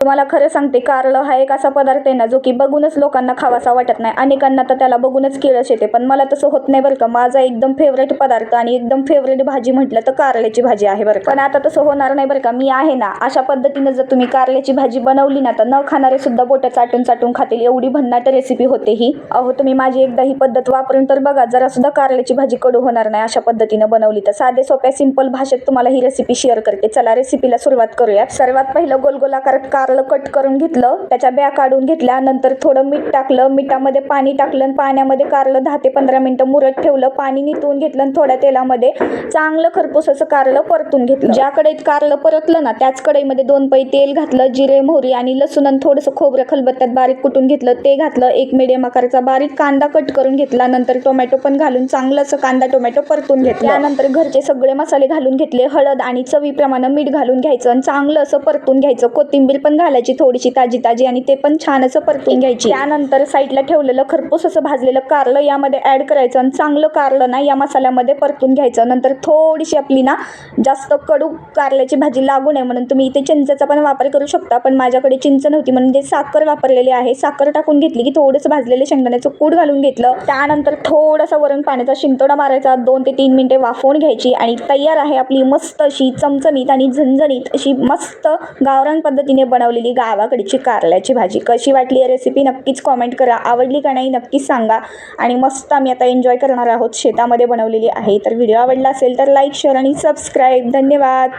तुम्हाला खरं सांगते कारलं हा एक असा पदार्थ आहे ना जो की बघूनच लोकांना खावासा वाटत नाही. अनेकांना तर त्याला बघूनच किळस येते पण मला तसं होत नाही बरं का. माझा एकदम फेवरेट पदार्थ आणि एकदम फेवरेट भाजी म्हटलं तर कारल्याची भाजी आहे बरं पण आता तसं होणार नाही बरं का. मी आहे ना अशा पद्धतीनं जर तुम्ही कारल्याची भाजी बनवली ना तर न खाणारे सुद्धा बोटं चाटून चाटून खातील. एवढी भन्नाट रेसिपी होते ही. अहो तुम्ही माझी एकदा ही पद्धत वापरून तर बघा जरा सुद्धा कारल्याची भाजी कडू होणार नाही अशा पद्धतीनं बनवली तर. साधे सोप्या सिंपल भाषेत तुम्हाला ही रेसिपी शेअर करते. चला रेसिपीला सुरुवात करूया सर्वात पहिलं गोलगोलाकार कार कारलं कट करून घेतलं त्याच्या बॅ काढून घेतल्या नंतर थोडं मीठ टाकलं मिठामध्ये पाणी टाकलं आणि पाण्यामध्ये कारलं दहा ते पंधरा मिनटं मुरत ठेवलं पाणी नितवून घेतलं आणि थोड्या तेलामध्ये चांगलं खरपूस असं कारलं परतून घेतलं. ज्या कढईत कारलं परतलं ना त्याच कढईमध्ये दोन पै तेल घातलं जिरे मोहरी आणि लसूण आणि थोडंसं खोबरं खलबत्त्यात बारीक कुटून घेतलं ते घातलं एक मिडियम आकाराचा बारीक कांदा कट करून घेतला नंतर टोमॅटो पण घालून चांगलं असं कांदा टोमॅटो परतून घेतलं. त्यानंतर घरचे सगळे मसाले घालून घेतले हळद आणि चवीप्रमाणे मीठ घालून घ्यायचं आणि चांगलं असं परतून घ्यायचं. कोथिंबीर पण घालायची थोडीशी ताजी ताजी आणि ते पण छान असं परतून घ्यायची. त्यानंतर साईडला ठेवलेलं खरपूस असं भाजलेलं कारलं यामध्ये ऍड करायचं आणि चांगलं कारलं ना या मसाल्यामध्ये परतून घ्यायचं. नंतर थोडीशी आपली ना जास्त कडू कारल्याची भाजी लागू नये म्हणून तुम्ही इथे चिंचेचा पण वापर करू शकता पण माझ्याकडे चिंच नव्हती म्हणून ते साखर वापरलेली आहे. साखर टाकून घेतली की थोडंसं भाजलेलं शेंगदाण्याचं कूट घालून घेतलं. त्यानंतर थोडासा वरून पाण्याचा शिंतोडा मारायचा. दोन ते तीन मिनिटे वाफवून घ्यायची आणि तयार आहे आपली मस्त अशी चमचमीत आणि झणझणीत अशी मस्त गावरान पद्धतीने लावलेली गावाकडची कारल्याची भाजी. कशी वाटली आहे रेसिपी नक्कीच कॉमेंट करा. आवडली का नाही नक्कीच सांगा. आणि मस्त आम्ही आता एन्जॉय करणार आहोत. शेतामध्ये बनवलेली आहे. तर व्हिडिओ आवडला असेल तर लाईक शेअर आणि सबस्क्राईब धन्यवाद!